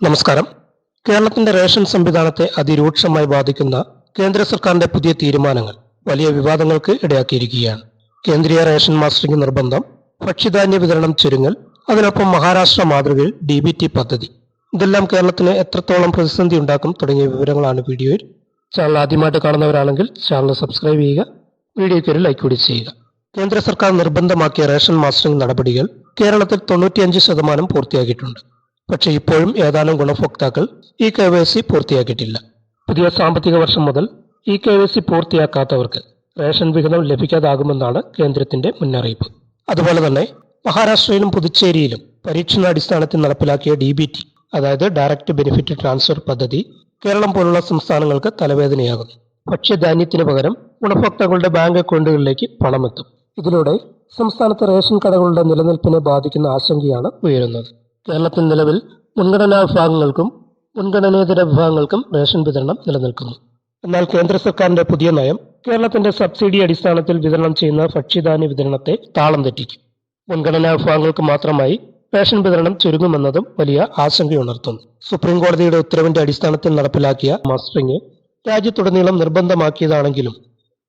നമസ്കാരം. കേരളത്തിന്റെ റേഷൻ സംവിധാനത്തെ അതിരൂക്ഷമായി ബാധിക്കുന്ന കേന്ദ്ര സർക്കാരിന്റെ പുതിയ തീരുമാനങ്ങൾ വലിയ വിവാദങ്ങൾക്ക് ഇടയാക്കിയിരിക്കുകയാണ്. കേന്ദ്രീയ റേഷൻ മാസ്റ്ററിംഗ് നിർബന്ധം ഭക്ഷ്യധാന്യ വിതരണം ചുരുങ്ങൽ അതിനൊപ്പം മഹാരാഷ്ട്ര മാതൃകയിൽ ഡി ബി ടി പദ്ധതി. ഇതെല്ലാം കേരളത്തിന് എത്രത്തോളം പ്രതിസന്ധി ഉണ്ടാക്കും തുടങ്ങിയ വിവരങ്ങളാണ് വീഡിയോയിൽ. ചാനൽ ആദ്യമായിട്ട് കാണുന്നവരാണെങ്കിൽ ചാനൽ സബ്സ്ക്രൈബ് ചെയ്യുക വീഡിയോയ്ക്ക് ഒരു ലൈക്ക് കൂടി ചെയ്യുക. കേന്ദ്ര സർക്കാർ നിർബന്ധമാക്കിയ റേഷൻ മാസ്റ്ററിംഗ് നടപടികൾ കേരളത്തിൽ തൊണ്ണൂറ്റിയഞ്ച് ശതമാനം പൂർത്തിയാക്കിയിട്ടുണ്ട്. പക്ഷേ ഇപ്പോഴും ഏതാനും ഗുണഭോക്താക്കൾ ഇ കെ വൈ സി പൂർത്തിയാക്കിയിട്ടില്ല. പുതിയ സാമ്പത്തിക വർഷം മുതൽ ഇ കെ വൈ സി പൂർത്തിയാക്കാത്തവർക്ക് റേഷൻ വിഹിതം ലഭിക്കാതാകുമെന്നാണ് കേന്ദ്രത്തിന്റെ മുന്നറിയിപ്പ്. അതുപോലെ തന്നെ മഹാരാഷ്ട്രയിലും പുതുച്ചേരിയിലും പരീക്ഷണാടിസ്ഥാനത്തിൽ നടപ്പിലാക്കിയ ഡി ബി ടി അതായത് ഡയറക്റ്റ് ബെനിഫിറ്റ് ട്രാൻസ്ഫർ പദ്ധതി കേരളം പോലുള്ള സംസ്ഥാനങ്ങൾക്ക് തലവേദനയാകുന്നു. ഭക്ഷ്യധാന്യത്തിന് പകരം ഗുണഭോക്താക്കളുടെ ബാങ്ക് അക്കൗണ്ടുകളിലേക്ക് പണമെത്തും. ഇതിലൂടെ സംസ്ഥാനത്തെ റേഷൻ കടകളുടെ നിലനിൽപ്പിനെ ബാധിക്കുന്ന ആശങ്കയാണ് ഉയരുന്നത്. കേരളത്തിൽ നിലവിൽ മുൻഗണനാ വിഭാഗങ്ങൾക്കും മുൻഗണനേതര വിഭാഗങ്ങൾക്കും റേഷൻ വിതരണം നിലനിൽക്കുന്നു. എന്നാൽ കേന്ദ്ര സർക്കാരിന്റെ പുതിയ നയം കേരളത്തിന്റെ സബ്സിഡി അടിസ്ഥാനത്തിൽ വിതരണം ചെയ്യുന്ന ഭക്ഷ്യധാന്യ വിതരണത്തെ താളം തെറ്റിക്കും. മുൻഗണനാ വിഭാഗങ്ങൾക്ക് മാത്രമായി റേഷൻ വിതരണം ചുരുങ്ങുമെന്നതും വലിയ ആശങ്കയുണർത്തുന്നു. സുപ്രീം കോടതിയുടെ ഉത്തരവിന്റെ അടിസ്ഥാനത്തിൽ നടപ്പിലാക്കിയ മാസ്റ്ററിംഗ് രാജ്യത്തുടനീളം നിർബന്ധമാക്കിയതാണെങ്കിലും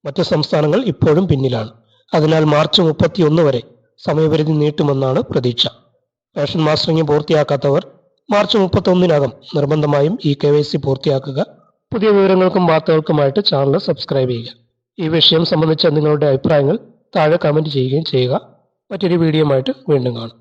മറ്റ് സംസ്ഥാനങ്ങൾ ഇപ്പോഴും പിന്നിലാണ്. അതിനാൽ മാർച്ച് മുപ്പത്തിയൊന്ന് വരെ സമയപരിധി നീട്ടുമെന്നാണ് പ്രതീക്ഷ. റേഷൻ മാസ്റ്ററിംഗ് പൂർത്തിയാക്കാത്തവർ മാർച്ച് മുപ്പത്തൊന്നിനകം നിർബന്ധമായും ഈ കെ വൈ സി പൂർത്തിയാക്കുക. പുതിയ വിവരങ്ങൾക്കും വാർത്തകൾക്കുമായിട്ട് ചാനൽ സബ്സ്ക്രൈബ് ചെയ്യുക. ഈ വിഷയം സംബന്ധിച്ച നിങ്ങളുടെ അഭിപ്രായങ്ങൾ താഴെ കമന്റ് ചെയ്യുകയും ചെയ്യുക. മറ്റൊരു വീഡിയോയുമായിട്ട് വീണ്ടും കാണാം.